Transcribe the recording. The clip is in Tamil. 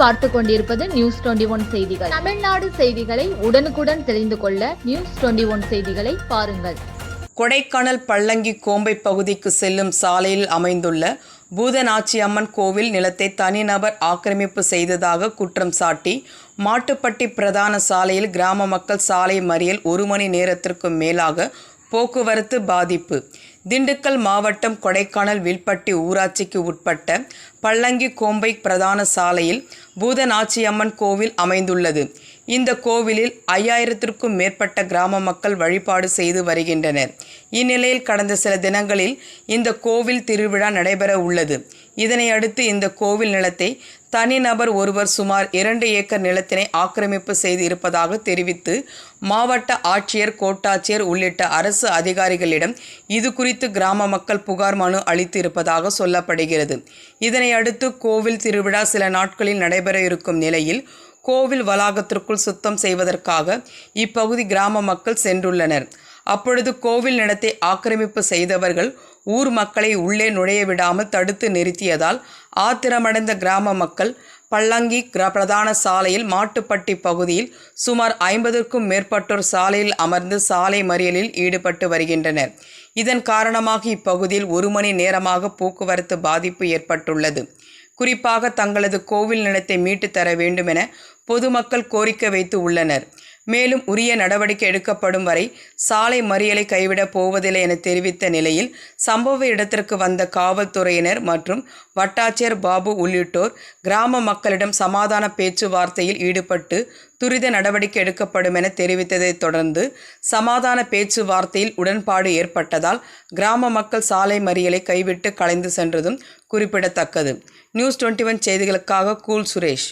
பார்த்து கொண்டிருப்பது நியூஸ் டுவெண்டி ஒன் செய்திகள். தமிழ்நாடு செய்திகளை உடனுக்குடன் தெரிந்து கொள்ள நியூஸ் டுவெண்டி ஒன் செய்திகளை பாருங்கள். கொடைக்கானல் பள்ளங்கி கோம்பை பகுதிக்கு செல்லும் சாலையில் அமைந்துள்ள பூதநாச்சி அம்மன் கோவில் நிலத்தை தனிநபர் ஆக்கிரமிப்பு செய்ததாக குற்றம் சாட்டி மாட்டுப்பட்டி பிரதான சாலையில் கிராம மக்கள் சாலை மறியல் ஒரு மணி நேரத்திற்கும் மேலாக போக்குவரத்து பாதிப்பு. திண்டுக்கல் மாவட்டம் கொடைக்கானல் வில்பட்டி ஊராட்சிக்கு உட்பட்ட பள்ளங்கி கோம்பை பிரதான சாலையில் பூதநாச்சியம்மன் கோவில் அமைந்துள்ளது. இந்த கோவிலில் ஐயாயிரத்திற்கும் மேற்பட்ட கிராம மக்கள் வழிபாடு செய்து வருகின்றனர். இந்நிலையில் கடந்த சில தினங்களில் இந்த கோவில் திருவிழா நடைபெற உள்ளது. இதனை அடுத்து இந்த கோவில் நிலத்தை தனிநபர் ஒருவர் சுமார் இரண்டு ஏக்கர் நிலத்தினை ஆக்கிரமிப்பு செய்து இருப்பதாக தெரிவித்து மாவட்ட ஆட்சியர் கோட்டாட்சியர் உள்ளிட்ட அரசு அதிகாரிகளிடம் இது குறித்து கிராம மக்கள் புகார் மனு அளித்து இருப்பதாக சொல்லப்படுகிறது. இதனை அடுத்து கோவில் திருவிழா சில நாட்களில் நடைபெற இருக்கும் நிலையில் கோவில் வளாகத்திற்குள் சுத்தம் செய்வதற்காக இப்பகுதி கிராம மக்கள் சென்றுள்ளனர். அப்பொழுது கோவில் நிலத்தை ஆக்கிரமிப்பு செய்தவர்கள் ஊர் மக்களை உள்ளே நுழைய விடாமல் தடுத்து நிறுத்தியதால் ஆத்திரமடைந்த கிராம மக்கள் பள்ளங்கி கிர- பிரதான சாலையில் மாட்டுப்பட்டி பகுதியில் சுமார் ஐம்பதுக்கும் மேற்பட்டோர் சாலையில் அமர்ந்து சாலை மறியலில் ஈடுபட்டு வருகின்றனர். இதன் காரணமாக இப்பகுதியில் ஒரு மணி நேரமாக போக்குவரத்து பாதிப்பு ஏற்பட்டுள்ளது. குறிப்பாக தங்களது கோவில் நிலத்தை மீட்டு தர வேண்டுமென பொதுமக்கள் கோரிக்கை வைத்து உள்ளனர். மேலும் உரிய நடவடிக்கை எடுக்கப்படும் வரை சாலை மறியலை கைவிடப் போவதில்லை என தெரிவித்த நிலையில் சம்பவ இடத்திற்கு வந்த காவல்துறையினர் மற்றும் வட்டாட்சியர் பாபு உள்ளிட்டோர் கிராம மக்களிடம் சமாதான பேச்சுவார்த்தையில் ஈடுபட்டு துரித நடவடிக்கை எடுக்கப்படும் என தெரிவித்ததைத் தொடர்ந்து சமாதான பேச்சுவார்த்தையில் உடன்பாடு ஏற்பட்டதால் கிராம மக்கள் சாலை மறியலை கைவிட்டு கலைந்து சென்றதும் குறிப்பிடத்தக்கது. நியூஸ் டுவெண்ட்டி ஒன் செய்திகளுக்காக கூல் சுரேஷ்.